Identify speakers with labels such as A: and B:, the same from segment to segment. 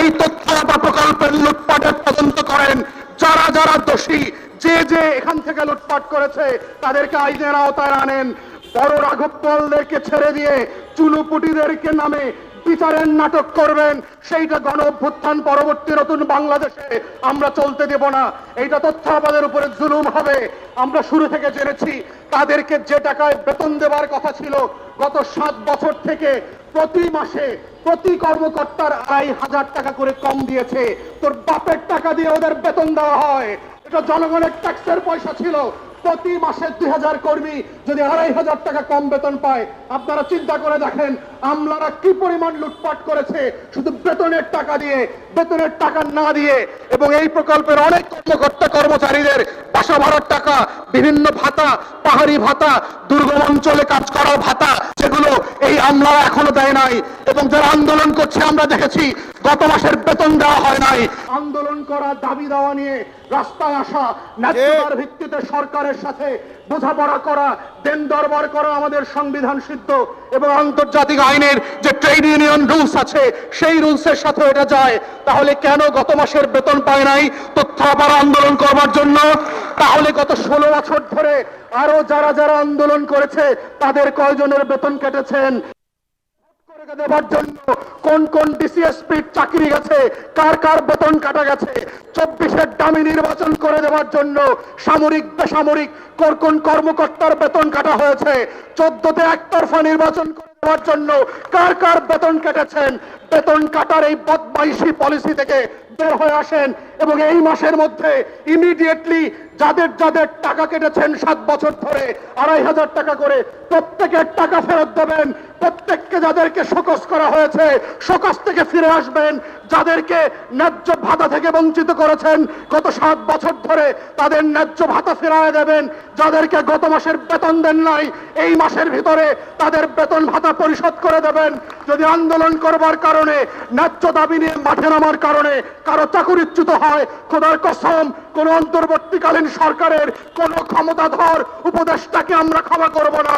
A: এই তথ্যতা প্রকল্পের লুটপাটের তদন্ত করেন। যারা যারা দোষী, যে যে এখান থেকে লুটপাট করেছে, তাদেরকে আইনের আওতায় আনেন। বড় রাঘব পলদেরকে ছেড়ে দিয়ে চুলুপুটিদেরকে নামে বিচারের নাটক করবেন। সেইটা গণ অভ্যুত্থান পরবর্তী নতুন বাংলাদেশে আমরা চলতে দেব না। এইটা তথ্য আমাদের উপরে জুলুম হবে। আমরা শুরু থেকে জেনেছি, তাদেরকে যে টাকায় বেতন দেওয়ার কথা ছিল, গত সাত বছর থেকে প্রতি মাসে প্রতি কর্মকর্তার আড়াই হাজার টাকা করে কম দিয়েছে। তোর বাপের টাকা দিয়ে ওদের বেতন দেওয়া হয়। এটা জনগণের ট্যাক্সের পয়সা ছিল। প্রতি মাসে দুই হাজার কর্মী যদি আড়াই হাজার টাকা কম বেতন পায়, আপনারা চিন্তা করে দেখেন আমলারা কি পরিমাণ লুটপাট করেছে। শুধু বেতনের টাকা দিয়ে, বেতনের টাকা না দিয়ে এবং এই প্রকল্পের অনেক কর্মকর্তা কর্মচারীদের বাসা ভাড়ার টাকা, বিভিন্ন ভাতা, পাহাড়ি ভাতা, দুর্গম অঞ্চলে কাজ করার ভাতা আমলারা এখনও দেয় নাই। এবং যারা আন্দোলন করছে আমরা দেখেছি গত মাসের বেতন দেওয়া হয় নাই। আন্দোলন করা দাবি দেওয়া নিয়ে রাস্তায় আসা ন্যায্যতার ভিত্তিতে সরকারের সাথে বোঝাপড়া করা দেন দরবার করা আমাদের সংবিধান সিদ্ধ এবং আন্তর্জাতিক আইনের যে ট্রেড ইউনিয়ন রুলস আছে সেই রুলসের সাথে এটা যায়। তাহলে কেন গত মাসের বেতন পায় নাই তথ্য আবার আন্দোলন করবার জন্য? তাহলে গত ষোলো বছর ধরে আরও যারা যারা আন্দোলন করেছে তাদের কয়জনের বেতন কেটেছেন? করে দেওয়ার জন্য কোন কোন ডিসিএসপি চাকরি গেছে? কার কার বেতন কাটা গেছে? চব্বিশের দামি নির্বাচন করে দেওয়ার জন্য সামরিক, বেসামরিক কোন কোন কর্মকর্তার বেতন কাটা হয়েছে? চোদ্দতে একতরফা নির্বাচন দেওয়ার জন্য কার কার বেতন কেটেছেন? বেতন কাটার এই বদমাইশি পলিসি থেকে বের হয়ে আসেন এবং এই মাসের মধ্যে ইমিডিয়েটলি যাদের যাদের টাকা কেটেছেন সাত বছর ধরে, আড়াই হাজার টাকা করে প্রত্যেকের টাকা ফেরত দেবেন, প্রত্যেককে যাদেরকে শোকস করা হয়েছে শোকস থেকে ফিরে আসবেন, যাদেরকে ন্যায্য ভাতা থেকে বঞ্চিত করেছেন, গত সাত বছর ধরে তাদের ন্যায্য ভাতা ফেরায় দেবেন, যাদেরকে গত মাসের বেতন দেন নাই, এই মাসের ভিতরে তাদের বেতন ভাতা পরিশোধ করে দেবেন। যদি আন্দোলন করবার কারণে, ন্যায্য দাবি নিয়ে মাঠে নামার কারণে কারও চাকুরিচ্যুত হয়, খোদার কসম কোন অন্তর্বর্তীকালীন সরকারের কোন ক্ষমতাধর উপদেষ্টাকে আমরা ক্ষমা করব না।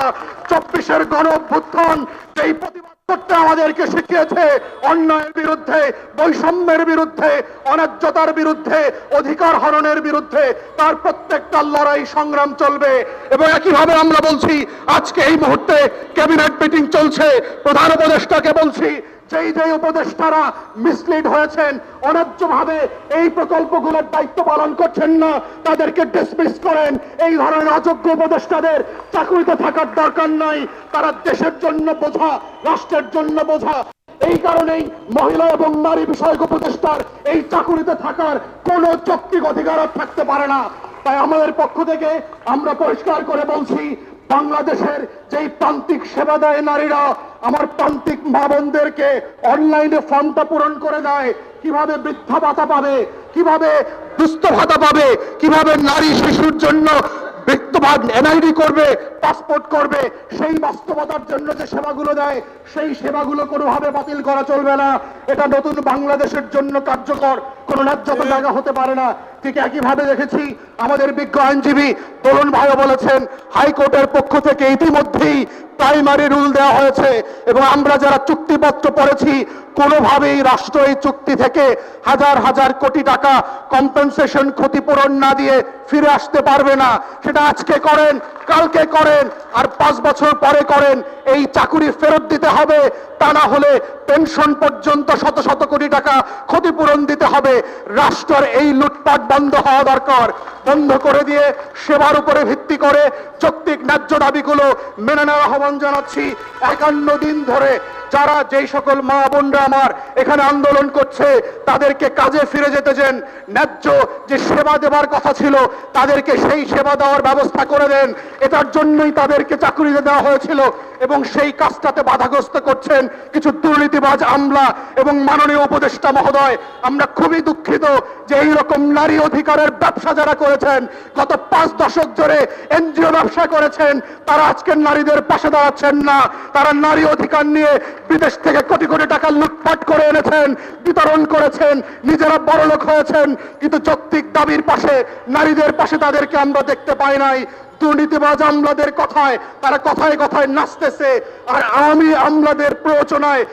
A: চব্বিশের গণ অভ্যুত্থান এই প্রতিবাদ করতে আমাদেরকে শিখিয়েছে, অন্যায়ের বিরুদ্ধে, বৈষম্যের বিরুদ্ধে, অন্যায্যতার বিরুদ্ধে, অধিকার হরণের বিরুদ্ধে, তার প্রত্যেকটা লড়াই সংগ্রাম চলবে। এবং একইভাবে আমরা বলছি, আজকে এই মুহূর্তে ক্যাবিনেট মিটিং চলছে। প্রধান উপদেষ্টাকে বলছি যেই যেই উপদেষ্টারা মিসলিড হয়েছেন অন্যায্যভাবে এই প্রকল্পগুলোর দায়িত্ব পালন করছেন না, তাদেরকে ডিসমিস করেন। এই ধরনের অযোগ্য উপদেষ্টাদের চাকরিতে থাকার দরকার নাই। তারা দেশের জন্য বোঝা, রাষ্ট্রের জন্য বোঝা। এই কারণেই মহিলা এবং নারী বিষয়ক উপদেষ্টার এই চাকুরিতে থাকার কোনো যৌক্তিক অধিকার থাকতে পারে না। তাই আমাদের পক্ষ থেকে আমরা পরিষ্কার করে বলছি বাংলাদেশের যেই প্রান্তিক সেবা দেয় নারীরা, আমার প্রান্তিক মা বোনদেরকে অনলাইনে ফর্মটা পূরণ করে দেয়। কীভাবে বৃদ্ধা ভাতা পাবে, কীভাবে দুস্থ ভাতা পাবে, কীভাবে নারী শিশুর জন্য বৃত্তবাদ এনআইডি করবে, পাসপোর্ট করবে, সেই বাস্তবতার জন্য যে সেবাগুলো দেয়, সেই সেবাগুলো কোনোভাবে বাতিল করা চলবে না। এটা নতুন বাংলাদেশের জন্য কার্যকর। কোনো ন্যায্যতা জায়গা হতে পারে না। ঠিক একইভাবে দেখেছি। আমাদের বিজ্ঞ আইনজীবী তরুণ ভাইও বলেছেন, হাইকোর্টের পক্ষ থেকে ইতিমধ্যেই প্রাইমারি রুল দেওয়া হয়েছে এবং আমরা যারা চুক্তিপত্র পড়েছি কোনোভাবেই রাষ্ট্র এই চুক্তি থেকে হাজার হাজার কোটি টাকা কম্পেনসেশন ক্ষতিপূরণ না দিয়ে ফিরে আসতে পারবে না। সেটা আজকে করেন, কালকে করেন, আর পাঁচ বছর পরে করেন, এই চাকুরি ফেরত দিতে হবে। তা না হলে পেনশন পর্যন্ত শত শত কোটি টাকা ক্ষতিপূরণ দিতে হবে। রাষ্ট্রের এই লুটপাট বন্ধ হওয়া দরকার। বন্ধ করে দিয়ে সেবার উপরে ভিত্তি করে যৌক্তিক ন্যায্য দাবিগুলো মেনে নেওয়া আহ্বান জানাচ্ছি। একান্ন দিন ধরে যারা যেই সকল মা বোনরা আমার এখানে আন্দোলন করছে, তাদেরকে কাজে ফিরে যেতে দেন ন্যায্য যে সেবা দেওয়ার কথা ছিল, তাদেরকে সেই সেবা দেওয়ার ব্যবস্থা করে দেন। এটার জন্যই তাদেরকে চাকরিতে দেওয়া হয়েছিল এবং সেই কাজটাতে বাধাগ্রস্ত করছেন কিছু দুর্নীতিবাজ আমলা এবং মাননীয় উপদেষ্টা মহোদয়। আমরা খুবই দুঃখিত যে এই রকম নারী অধিকারের ব্যবসা যারা করেছেন, গত পাঁচ দশক ধরে এনজিও ব্যবসা করেছেন, তারা আজকের নারীদের পাশে দাঁড়াচ্ছেন না। তারা নারী অধিকার নিয়ে বিদেশ থেকে কোটি কোটি টাকা লুটপাট করে এনেছেন, বিতরণ করেছেন, নিজেরা বড় লোক হয়েছেন, কিন্তু যৌক্তিক দাবির পাশে নারীদের পাশে তাদেরকে আমরা দেখতে পাই নাই। দুর্নীতিবাজ আমলাদের কথায়, তারা কথায় কথায় নাচতেছে, আর আওয়ামী আমলাদের প্রয়োজনায়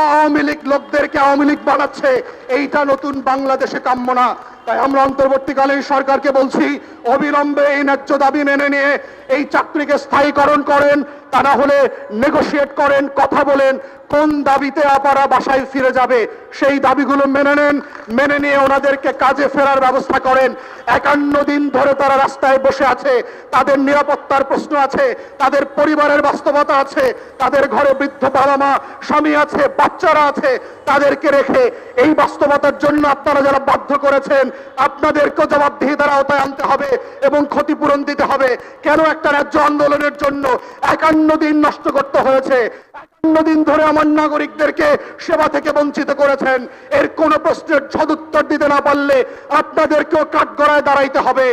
A: আওয়ামী লীগ লোকদেরকে আওয়ামী লীগ বানাচ্ছে। এইটা নতুন বাংলাদেশে কাম্য না। তাই আমরা অন্তর্বর্তীকালীন সরকারকে বলছি, অবিলম্বে এই ন্যায্য দাবি মেনে নিয়ে এই চাকরিকে স্থায়ীকরণ করেন তা না হলে নেগোশিয়েট করেন, কথা বলেন, কোন দাবিতে আপারা বাসায় ফিরে যাবে, সেই দাবিগুলো মেনে নেন, মেনে নিয়ে ওনাদেরকে কাজে ফেরার ব্যবস্থা করেন। একান্ন দিন ধরে তারা রাস্তায় বসে আছে, তাদের নিরাপত্তার প্রশ্ন আছে, তাদের পরিবারের বাস্তবতা আছে, তাদের ঘরে বৃদ্ধ বাবা মা স্বামী আছে, বাচ্চারা আছে, তাদেরকে রেখে এই বাস্তবতার জন্য আপনারা যারা বাধ্য করেছেন, আপনাদেরকেও জবাবদিহিতার আওতায় আনতে হবে এবং ক্ষতিপূরণ দিতে হবে। কেন একটা ন্যায্য আন্দোলনের জন্য দিন নষ্ট করতে হয়েছে। একান্ন দিন ধরে আমার নাগরিকদেরকে সেবা থেকে বঞ্চিত করেছেন। এর কোন প্রশ্নের সদুত্তর দিতে না পারলে আপনাদেরকেও কাঠগড়ায় দাঁড়াইতে হবে।